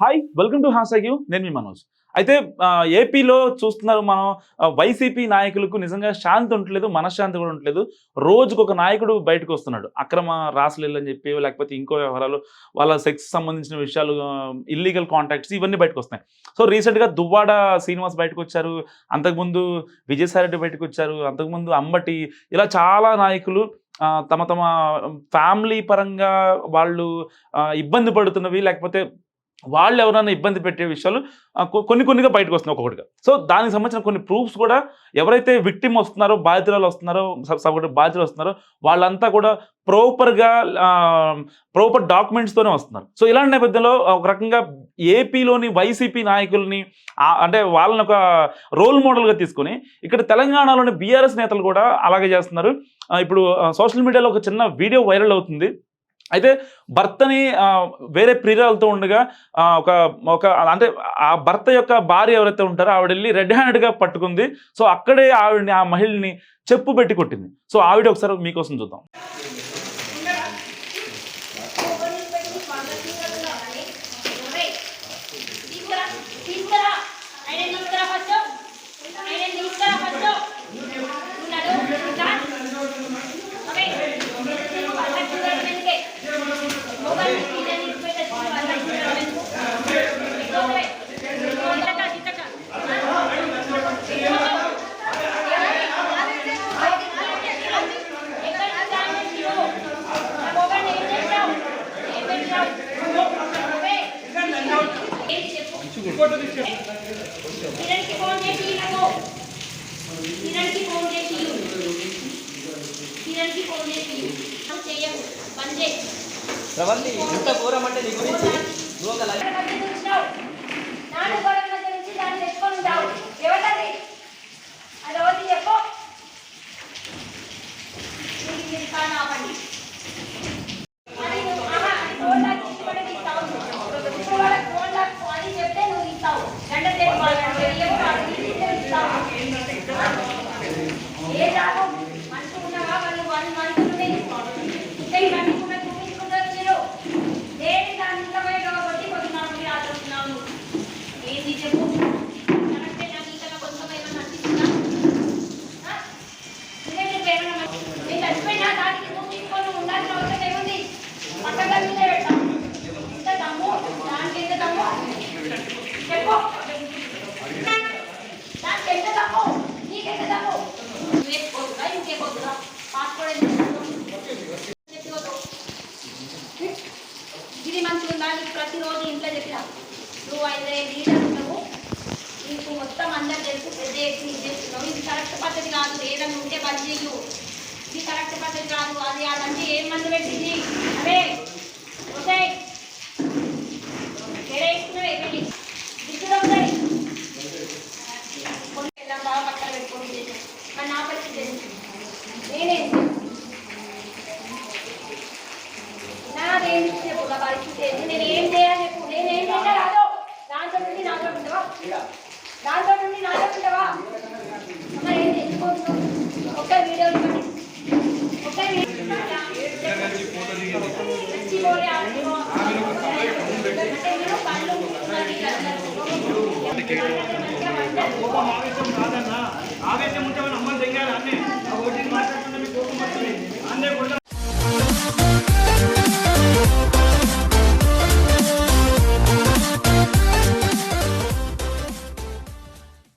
Hi welcome to హాసాగ్యూ నేను మీ మనోజ్. అయితే ఏపీలో చూస్తున్నారు మనం వైసీపీ నాయకులకు నిజంగా శాంతి ఉండట్లేదు మనశ్శాంతి కూడా ఉండట్లేదు. రోజుకు ఒక నాయకుడు బయటకు వస్తున్నాడు. అక్రమ రాసలీలు అని చెప్పి లేకపోతే ఇంకో వ్యవహారాలు వాళ్ళ సెక్స్ సంబంధించిన విషయాలు ఇల్లీగల్ కాంటాక్ట్స్ ఇవన్నీ బయటకు వస్తున్నాయి. సో రీసెంట్గా దువ్వాడ శ్రీనివాస్ బయటకు వచ్చారు. అంతకుముందు విజయసాయిరెడ్డి బయటకు వచ్చారు. అంతకుముందు అంబటి ఇలా చాలా నాయకులు తమ తమ ఫ్యామిలీ పరంగా వాళ్ళు ఇబ్బంది పడుతున్నవి లేకపోతే వాళ్ళు ఎవరైనా ఇబ్బంది పెట్టే విషయాలు కొన్ని కొన్నిగా బయటకు వస్తున్నాయి ఒక్కొక్కటిగా. సో దానికి సంబంధించిన కొన్ని ప్రూఫ్స్ కూడా ఎవరైతే విక్టిమ్ వస్తున్నారో బాధితురాలు వస్తున్నారో స- సగటు బాధితులు వస్తున్నారో వాళ్ళంతా కూడా ప్రాపర్గా ప్రాపర్ డాక్యుమెంట్స్తోనే వస్తున్నారు. సో ఇలాంటి నేపథ్యంలో ఒక రకంగా ఏపీలోని వైసీపీ నాయకుల్ని అంటే వాళ్ళని ఒక రోల్ మోడల్గా తీసుకొని ఇక్కడ తెలంగాణలోని బీఆర్ఎస్ నేతలు కూడా అలాగే చేస్తున్నారు. ఇప్పుడు సోషల్ మీడియాలో ఒక చిన్న వీడియో వైరల్ అవుతుంది. అయితే భర్తని వేరే ప్రియురాలతో ఉండగా ఒక ఒక అంటే ఆ భర్త యొక్క భార్య ఎవరైతే ఉంటారో ఆవిడ వెళ్ళి రెడ్ హ్యాండెడ్గా పట్టుకుంది. సో అక్కడే ఆవిడని ఆ మహిళని చెప్పు పెట్టి కొట్టింది. సో ఆవిడ ఒకసారి మీకోసం చూద్దాం. ప్రవల్లి ఇంత ఘోరం అంటే నీ గురించి నువ్వు ఒక లై- నాన్న మధ్య నుంచి దాన్ని తెచ్చుకొని ఉంటావు. ఎవరది? అది ఒకటి చెప్పు నీకు ఇది కాను ఆపండి అది నువ్వు ఆహా, అది ఫోన్ లాక్ చేసి కూడా ఇస్తావు ఇప్పుడు వాళ్ళకి ఫోన్ లాక్ అని చెప్తే నువ్వు ఇస్తావు గంట సేపు వాళ్ళకి తెలియవు వాళ్ళకి ఇది ఇస్తావు ఏ రాదు మనుషులు ఉన్నావా వాళ్ళు వాళ్ళు మనుషులు ఇంకా ఇవన్నీ కూడా చూపించుకుంటారు మీరు దేని దాని ఇంట్లో పోయి కాబట్టి కొన్ని నాకు ఆలోచిస్తున్నాను ఏంది చెప్పు కరెక్టే నాకు ఇంకా కొంచెం ఏమైనా నచ్చిందా ఆ? ఇంకా నీకు ఏమైనా నచ్చిందా? నేను చచ్చిపోయినా దానికి నువ్వు తీసుకొని ఉండాల్సిన అవసరం ఏముంది పెట్టాం ఇంత దమ్ము? దానికి ఎంత దమ్ము? చెప్పు. దానికి ఎంత దమ్ము? నీకెంత దమ్ము? నువ్వేసుకోవద్దురా పాస్పోర్ట్ ఇది మంచిగా ప్రతిరోజు ఇంట్లో చెప్పిన. నువ్వు అయితే లీడర్ ఉంటావు నీకు మొత్తం అందరు తెలుసు. పెద్ద ఇది చేస్తున్నావు. ఇది కరెక్ట్ పద్ధతి కాదు. ఏదన్నా ఉంటే బంద్ చెయ్యు ఇది కరెక్ట్ పద్ధతి కాదు. అది అదంటే ఏం మందు పెట్టింది? అరే వస్తాయి ఎడేసుకున్నావు వెళ్ళి దిక్కులో ఉంటాయి కొన్ని ఎలా బాగా పక్కన పెట్టుకోండి మరి నా పరిస్థితి ఏంటి? నేనేం. నాదేంటి చెప్పు నా పరిస్థితి ఏంటి? నేను ఏం చేయాలి చెప్పు. నేను ఏం చేయాలి? రాదు దాంట్లో నుండి నాతో ఉంటావా దాంట్లో నుండి నాతో ఉంటావా మరి ఏం తెచ్చుకుంటున్నావు? ఒక్క వీడియో ఇవ్వండి